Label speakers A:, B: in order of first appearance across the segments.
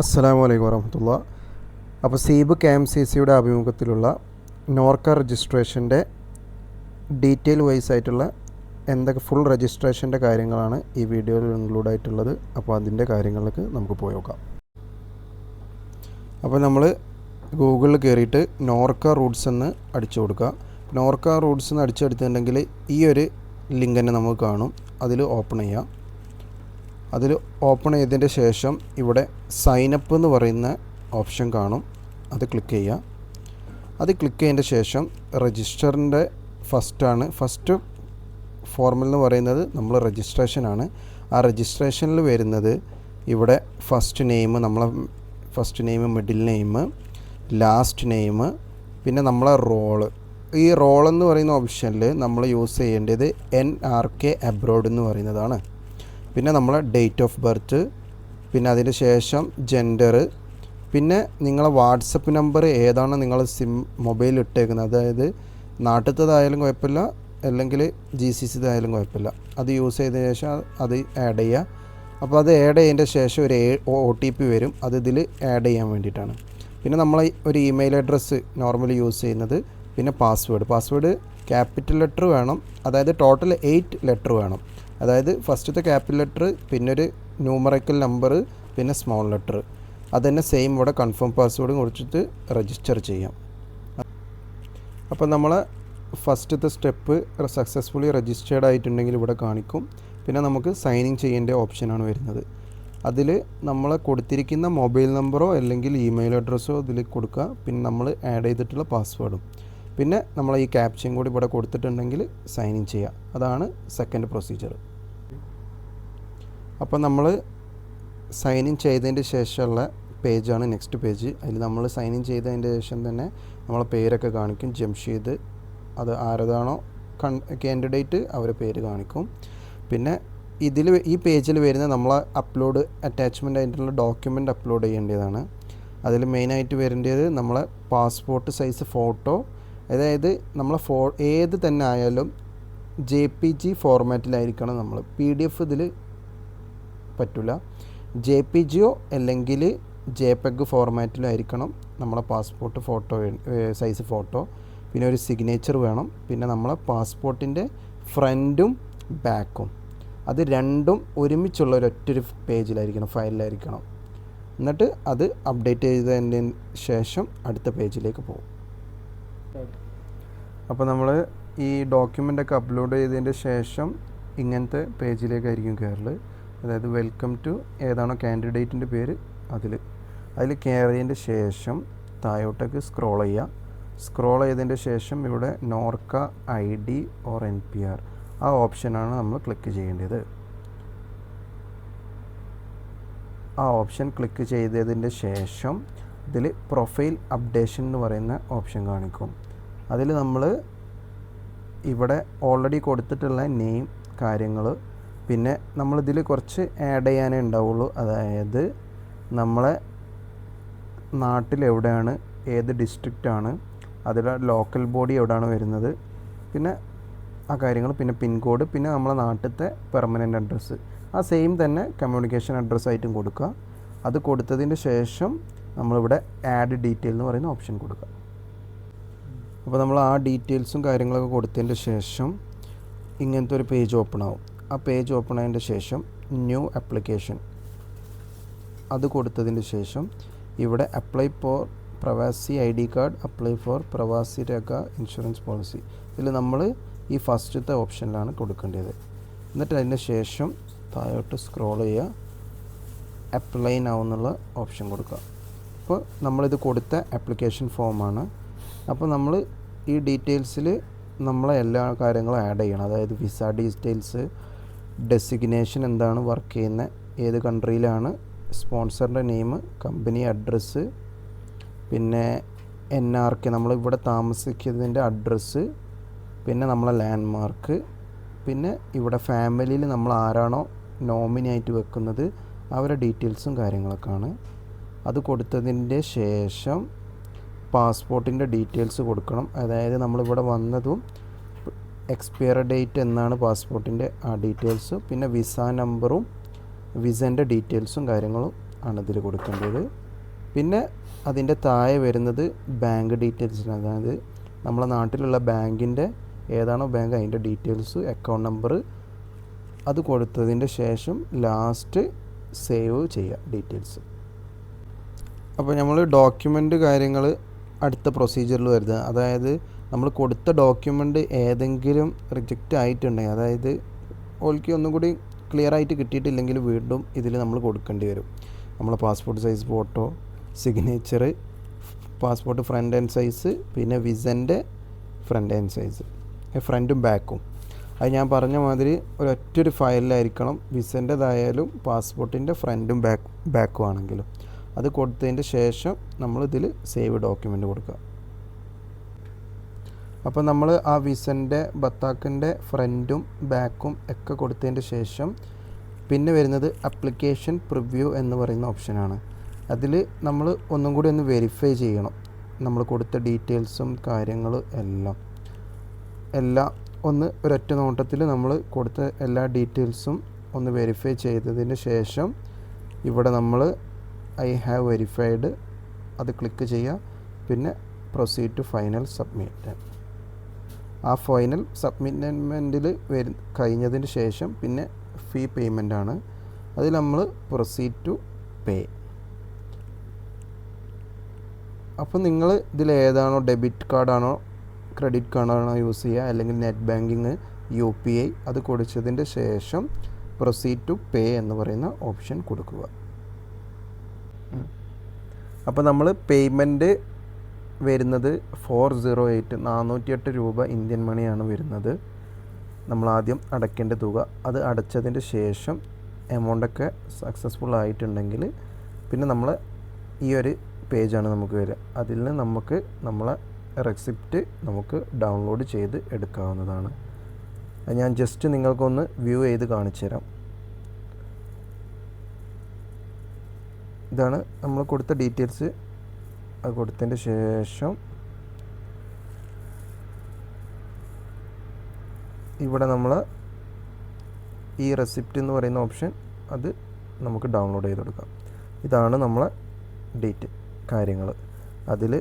A: അസ്സലാമു അലൈക്കും വറഹമത്തുള്ള. അപ്പോൾ സീബ് കെ എം സി സിയുടെ ആഭിമുഖ്യത്തിലുള്ള നോർക്ക രജിസ്ട്രേഷന്റെ ഡീറ്റെയിൽ വൈസ് ആയിട്ടുള്ള എന്തൊക്കെ ഫുൾ രജിസ്ട്രേഷന്റെ കാര്യങ്ങളാണ് ഈ വീഡിയോയിൽ ഇൻക്ലൂഡ് ആയിട്ടുള്ളത്. അപ്പോൾ അതിന്റെ കാര്യങ്ങളിലേക്ക് നമുക്ക് പോയി നോക്കാം. അപ്പോൾ നമ്മൾ ഗൂഗിളിൽ കയറിയിട്ട് നോർക്ക റൂട്ട്സ് എന്ന് അടിച്ചു കൊടുക്കുക. നോർക്ക റൂട്ട്സ് എന്ന് അടിച്ചെടുത്തിട്ടുണ്ടെങ്കിൽ ഈ ഒരു ലിങ്ക് തന്നെ നമുക്ക് കാണും. അതിൽ ഓപ്പൺ ചെയ്യാം. അതിൽ ഓപ്പൺ ചെയ്തതിന്റെ ശേഷം ഇവിടെ സൈനപ്പ് എന്ന് പറയുന്ന ഓപ്ഷൻ കാണും. അത് ക്ലിക്ക് ചെയ്യുക. അത് ക്ലിക്ക് ചെയ്തതിന്റെ ശേഷം രജിസ്റ്ററിന്റെ ഫസ്റ്റാണ് ഫസ്റ്റ് ഫോർമൽ എന്ന് പറയുന്നത് നമ്മൾ രജിസ്ട്രേഷനാണ് ആ രജിസ്ട്രേഷനിൽ വരുന്നത് ഇവിടെ ഫസ്റ്റ് നെയിം നമ്മളെ first name middle name last name പിന്നെ നമ്മളെ റോൾ ഈ റോൾ എന്ന് പറയുന്ന ഓപ്ഷനിൽ നമ്മൾ യൂസ് ചെയ്യേണ്ടത് എൻ ആർ കെ അബ്രോഡ് എന്ന് പറയുന്നതാണ്. പിന്നെ നമ്മൾ ഡേറ്റ് ഓഫ് ബർത്ത് പിന്നെ അതിന് ശേഷം ജെൻഡറ് പിന്നെ നിങ്ങളെ വാട്സപ്പ് നമ്പർ ഏതാണ് നിങ്ങൾ സിം മൊബൈൽ ഇട്ടേക്കുന്നത്? അതായത് നാട്ടിലത്തതായാലും കുഴപ്പമില്ല അല്ലെങ്കിൽ ജി സി സിതായാലും കുഴപ്പമില്ല. അത് യൂസ് ചെയ്തതിന് ശേഷം അത് ആഡ് ചെയ്യുക. അപ്പോൾ അത് ആഡ് ചെയ്തതിന്റെ ശേഷം ഒരു ഒ ടി പി വരും. അത് ഇതിൽ ആഡ് ചെയ്യാൻ വേണ്ടിയിട്ടാണ്. പിന്നെ നമ്മൾ ഒരു ഇമെയിൽ അഡ്രസ്സ് നോർമലി യൂസ് ചെയ്യുന്നത്. പിന്നെ പാസ്വേഡ് പാസ്വേഡ് ക്യാപിറ്റൽ ലെറ്റർ വേണം. അതായത് ടോട്ടൽ എയ്റ്റ് ലെറ്റർ വേണം. അതായത് ഫസ്റ്റത്തെ ക്യാപിറ്റൽ ലെറ്റർ പിന്നെ ഒരു ന്യൂമറിക്കൽ നമ്പർ പിന്നെ സ്മോൾ ലെറ്റർ. അത് തന്നെ സെയിം ഇവിടെ കൺഫേം പാസ്വേഡും കൊടുത്തിട്ട് രജിസ്റ്റർ ചെയ്യാം. അപ്പോൾ നമ്മൾ ഫസ്റ്റത്തെ സ്റ്റെപ്പ് സക്സസ്ഫുള്ളി രജിസ്റ്റേർഡ് ആയിട്ടുണ്ടെങ്കിൽ ഇവിടെ കാണിക്കും. പിന്നെ നമുക്ക് സൈനിങ് ചെയ്യേണ്ട ഓപ്ഷനാണ് വരുന്നത്. അതിൽ നമ്മൾ കൊടുത്തിരിക്കുന്ന മൊബൈൽ നമ്പറോ അല്ലെങ്കിൽ ഇമെയിൽ അഡ്രസ്സോ ഇതിൽ കൊടുക്കുക. പിന്നെ നമ്മൾ ആഡ് ചെയ്തിട്ടുള്ള പാസ്വേഡും പിന്നെ നമ്മൾ ഈ ക്യാപ്ഷൻ കൂടി ഇവിടെ കൊടുത്തിട്ടുണ്ടെങ്കിൽ സൈൻ ഇൻ ചെയ്യുക അതാണ് സെക്കൻഡ് പ്രൊസീജിയർ അപ്പോൾ നമ്മൾ സൈൻ ഇൻ ചെയ്തതിന്റെ ശേഷമുള്ള പേജാണ് നെക്സ്റ്റ് പേജ് അതിൽ നമ്മൾ സൈൻ ഇൻ ചെയ്തതിന്റെ ശേഷം തന്നെ നമ്മളെ പേരൊക്കെ കാണിക്കും. ജംഷീദ് അത് ആരതാണോ കൺ കാൻഡിഡേറ്റ് അവരെ പേര് കാണിക്കും. പിന്നെ ഇതിൽ ഈ പേജിൽ വരുന്ന നമ്മൾ അപ്ലോഡ് അറ്റാച്ച്മെന്റ് ആയിട്ടുള്ള ഡോക്യുമെന്റ് അപ്ലോഡ് ചെയ്യേണ്ടതാണ്. അതിൽ മെയിനായിട്ട് വരേണ്ടത് നമ്മളെ പാസ്പോർട്ട് സൈസ് ഫോട്ടോ അതായത് നമ്മളെ ഫോ ഏത് തന്നെ ആയാലും ജെ പി ജി ഫോർമാറ്റിലായിരിക്കണം നമ്മൾ പി ഡി എഫ് ഇതിൽ പറ്റില്ല ജെ പി ജിയോ അല്ലെങ്കിൽ ജെ പെഗ് ഫോർമാറ്റിലായിരിക്കണം നമ്മളെ പാസ്പോർട്ട് ഫോട്ടോ സൈസ് ഫോട്ടോ. പിന്നെ ഒരു സിഗ്നേച്ചർ വേണം. പിന്നെ നമ്മളെ പാസ്പോർട്ടിന്റെ ഫ്രണ്ടും ബാക്കും. അത് രണ്ടും ഒരുമിച്ചുള്ള ഒരൊറ്റൊരു പേജിലായിരിക്കണം ഫയലിലായിരിക്കണം. എന്നിട്ട് അത് അപ്ഡേറ്റ് ചെയ്തതിന് ശേഷം അടുത്ത പേജിലേക്ക് പോകും. അപ്പോൾ നമ്മൾ ഈ ഡോക്യുമെന്റൊക്കെ അപ്ലോഡ് ചെയ്തതിന്റെ ശേഷം ഇങ്ങനത്തെ പേജിലേക്കായിരിക്കും കയറൽ അതായത് വെൽക്കം ടു ഏതാണോ കാൻഡിഡേറ്റിന്റെ പേര് അതിൽ അതിൽ കയറിയതിന്റെ ശേഷം താഴോട്ടേക്ക് സ്ക്രോൾ ചെയ്യുക. സ്ക്രോൾ ചെയ്തതിന്റെ ശേഷം ഇവിടെ Norka I D or N P R ആ ഓപ്ഷനാണ് നമ്മൾ ക്ലിക്ക് ചെയ്യേണ്ടത്. ആ ഓപ്ഷൻ ക്ലിക്ക് ചെയ്തതിന്റെ ശേഷം ഇതിൽ പ്രൊഫൈൽ അപ്ഡേഷൻ എന്ന് പറയുന്ന ഓപ്ഷൻ കാണിക്കും. അതിൽ നമ്മൾ ഇവിടെ ഓൾറെഡി കൊടുത്തിട്ടുള്ള നെയിം കാര്യങ്ങൾ പിന്നെ നമ്മളിതിൽ കുറച്ച് ആഡ് ചെയ്യാനേ ഉണ്ടാവുള്ളൂ. അതായത് നമ്മളെ നാട്ടിലെവിടെയാണ് ഏത് ഡിസ്ട്രിക്റ്റാണ് അതിലെ ലോക്കൽ ബോഡി എവിടെയാണ് വരുന്നത് പിന്നെ ആ കാര്യങ്ങൾ പിന്നെ പിൻകോഡ് പിന്നെ നമ്മളെ നാട്ടിലത്തെ പെർമനന്റ് അഡ്രസ്സ് ആ സെയിം തന്നെ കമ്മ്യൂണിക്കേഷൻ അഡ്രസ്സായിട്ടും കൊടുക്കുക. അത് കൊടുത്തതിന് ശേഷം നമ്മളിവിടെ ആഡ് ഡീറ്റെയിൽ എന്ന് പറയുന്ന ഓപ്ഷൻ കൊടുക്കുക. അപ്പോൾ നമ്മൾ ആ ഡീറ്റെയിൽസും കാര്യങ്ങളൊക്കെ കൊടുത്തതിന്റെ ശേഷം ഇങ്ങനത്തെ ഒരു പേജ് ഓപ്പൺ ആവും. ആ പേജ് ഓപ്പൺ ആയതിന്റെ ശേഷം ന്യൂ ആപ്ലിക്കേഷൻ അത് കൊടുത്തതിന് ശേഷം ഇവിടെ apply for Pravasi I D card apply for Pravasi Rekha insurance policy ഇതിൽ നമ്മൾ ഈ ഫസ്റ്റത്തെ ഓപ്ഷനിലാണ് കൊടുക്കേണ്ടത്. എന്നിട്ട് അതിന് ശേഷം താഴോട്ട് സ്ക്രോൾ ചെയ്യുക. അപ്ലൈ നാവുന്നുള്ള ഓപ്ഷൻ കൊടുക്കുക. അപ്പോൾ നമ്മളിത് കൊടുത്ത ആപ്ലിക്കേഷൻ ഫോമാണ് അപ്പോൾ നമ്മൾ ഈ ഡീറ്റെയിൽസിൽ നമ്മളെ എല്ലാ കാര്യങ്ങളും ആഡ് ചെയ്യണം. അതായത് വിസ ഡീറ്റെയിൽസ് ഡെസിഗ്നേഷൻ എന്താണ് വർക്ക് ചെയ്യുന്ന ഏത് കൺട്രിയിലാണ്? സ്പോൺസറിന്റെ നെയിം കമ്പനി അഡ്രസ്സ് പിന്നെ എൻ ആർ കെ നമ്മൾ ഇവിടെ താമസിക്കുന്നതിന്റെ അഡ്രസ്സ് പിന്നെ നമ്മളെ ലാൻഡ് മാർക്ക് പിന്നെ ഇവിടെ ഫാമിലിയിൽ നമ്മൾ ആരാണോ നോമിനി ആയിട്ട് വെക്കുന്നത് അവരുടെ ഡീറ്റെയിൽസും കാര്യങ്ങളൊക്കെയാണ്. അത് കൊടുത്തതിന്റെ ശേഷം പാസ്പോർട്ടിന്റെ ഡീറ്റെയിൽസ് കൊടുക്കണം. അതായത് നമ്മളിവിടെ വന്നതും എക്സ്പയർ ഡേറ്റ് എന്നാണ് പാസ്പോർട്ടിന്റെ ആ ഡീറ്റെയിൽസ്. പിന്നെ വിസ നമ്പറും വിസന്റെ ഡീറ്റെയിൽസും കാര്യങ്ങളും ആണ് ഇതിൽ കൊടുക്കേണ്ടത്. പിന്നെ അതിന്റെ താഴെ വരുന്നത് ബാങ്ക് ഡീറ്റെയിൽസിന് അതായത് നമ്മളെ നാട്ടിലുള്ള ബാങ്കിന്റെ ഏതാണോ ബാങ്ക് അതിന്റെ ഡീറ്റെയിൽസ് അക്കൗണ്ട് നമ്പർ അത് കൊടുത്തതിന്റെ ശേഷം ലാസ്റ്റ് സേവ് ചെയ്യുക ഡീറ്റെയിൽസ്. അപ്പോൾ നമ്മൾ ഡോക്യുമെന്റ് കാര്യങ്ങൾ അടുത്ത പ്രൊസീജിയറിൽ വരുന്നത് അതായത് നമ്മൾ കൊടുത്ത ഡോക്യുമെന്റ് ഏതെങ്കിലും റിജക്റ്റ് ആയിട്ടുണ്ടെങ്കിൽ അതായത് ഓൾക്ക് ഒന്നും കൂടി ക്ലിയർ ആയിട്ട് കിട്ടിയിട്ടില്ലെങ്കിൽ വീണ്ടും ഇതിൽ നമ്മൾ കൊടുക്കേണ്ടി വരും. നമ്മളെ passport size photo signature passport front and size പിന്നെ വിസന്റെ ഫ്രണ്ട് ആൻഡ് സൈസ് ഫ്രണ്ടും ബാക്കും അത് ഞാൻ പറഞ്ഞ മാതിരി ഒരൊറ്റൊരു ഫയലിലായിരിക്കണം വിസന്റെതായാലും പാസ്പോർട്ടിന്റെ ഫ്രണ്ടും ബാക്ക് ബാക്കും ആണെങ്കിലും. അത് കൊടുത്തതിന്റെ ശേഷം നമ്മൾ ഇതിൽ സേവ് ഡോക്യുമെന്റ് കൊടുക്കുക. അപ്പോൾ നമ്മൾ ആ വിസന്റെ ബത്താക്കിന്റെ ഫ്രണ്ടും ബാക്കും ഒക്കെ കൊടുത്തതിന്റെ ശേഷം പിന്നെ വരുന്നത് അപ്ലിക്കേഷൻ പ്രിവ്യൂ എന്ന് പറയുന്ന ഓപ്ഷനാണ്. അതിൽ നമ്മൾ ഒന്നും കൂടി ഒന്ന് വെരിഫൈ ചെയ്യണം. നമ്മൾ കൊടുത്ത ഡീറ്റെയിൽസും കാര്യങ്ങളും എല്ലാം. എല്ലാം ഒന്ന് ഒരൊറ്റ നോട്ടത്തിൽ നമ്മൾ കൊടുത്ത എല്ലാ ഡീറ്റെയിൽസും ഒന്ന് വെരിഫൈ ചെയ്തതിന് ശേഷം ഇവിടെ നമ്മൾ ഐ ഹാവ് വെരിഫൈഡ്. അത് ക്ലിക്ക് ചെയ്യുക. പിന്നെ പ്രൊസീഡ് ടു ഫൈനൽ സബ്മിറ്റ്. ആ ഫൈനൽ സബ്മിറ്റ്മെന്റിൽ വരു കഴിഞ്ഞതിന് ശേഷം പിന്നെ ഫീ പേയ്മെന്റ് ആണ്. അതിൽ നമ്മൾ പ്രൊസീഡ് ടു പേ അപ്പോൾ നിങ്ങൾ ഇതിൽ ഏതാണോ ഡെബിറ്റ് കാർഡാണോ ക്രെഡിറ്റ് കാർഡാണോ യൂസ് ചെയ്യുക അല്ലെങ്കിൽ net banking U P I അത് കൊടുത്തതിന്റെ ശേഷം പ്രൊസീഡ് ടു പേ എന്ന് പറയുന്ന ഓപ്ഷൻ കൊടുക്കുക. അപ്പോൾ നമ്മൾ പേയ്മെന്റ് വരുന്നത് ഫോർ സീറോ എയ്റ്റ് നാനൂറ്റിയെട്ട് രൂപ ഇന്ത്യൻ മണിയാണ് വരുന്നത്. നമ്മൾ ആദ്യം അടയ്ക്കേണ്ട തുക അത് അടച്ചതിന് ശേഷം എമൗണ്ടൊക്കെ സക്സസ്ഫുൾ ആയിട്ടുണ്ടെങ്കിൽ പിന്നെ നമ്മൾ ഈ ഒരു പേജാണ് നമുക്ക് വരിക. അതിൽ നിന്ന് നമുക്ക് നമ്മളെ റെസിപ്റ്റ് നമുക്ക് ഡൗൺലോഡ് ചെയ്ത് എടുക്കാവുന്നതാണ്. ഞാൻ ജസ്റ്റ് നിങ്ങൾക്കൊന്ന് വ്യൂ ചെയ്ത് കാണിച്ചു തരാം. ഇതാണ് നമ്മൾ കൊടുത്ത ഡീറ്റെയിൽസ് അത് കൊടുത്തതിന്റെ ശേഷം ഇവിടെ നമ്മൾ ഈ റെസിപ്റ്റ് എന്ന് പറയുന്ന ഓപ്ഷൻ അത് നമുക്ക് ഡൗൺലോഡ് ചെയ്ത് കൊടുക്കാം. ഇതാണ് നമ്മളെ ഡേറ്റ് കാര്യങ്ങൾ. അതിൽ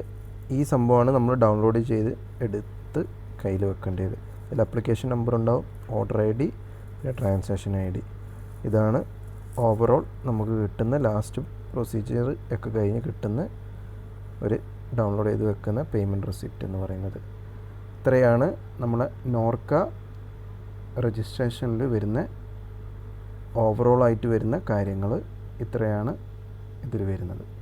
A: ഈ സംഭവമാണ് നമ്മൾ ഡൗൺലോഡ് ചെയ്ത് എടുത്ത് കയ്യിൽ വെക്കേണ്ടത്. അതിൽ അപ്ലിക്കേഷൻ നമ്പർ ഉണ്ടാവും ഓർഡർ ഐ ഡി പിന്നെ ട്രാൻസാക്ഷൻ ഐ ഡി ഇതാണ് ഓവറോൾ നമുക്ക് കിട്ടുന്ന ലാസ്റ്റ് പ്രൊസീജിയർ ഒക്കെ കഴിഞ്ഞ് കിട്ടുന്ന ഒരു ഡൗൺലോഡ് ചെയ്ത് വെക്കുന്ന പേയ്മെന്റ് റെസിപ്റ്റ് എന്ന് പറയുന്നത്. ഇത്രയാണ് നമ്മൾ നോർക്ക രജിസ്ട്രേഷനിൽ വരുന്ന ഓവറോൾ ആയിട്ട് വരുന്ന കാര്യങ്ങൾ ഇത്രയാണ് ഇതിൽ വരുന്നത്.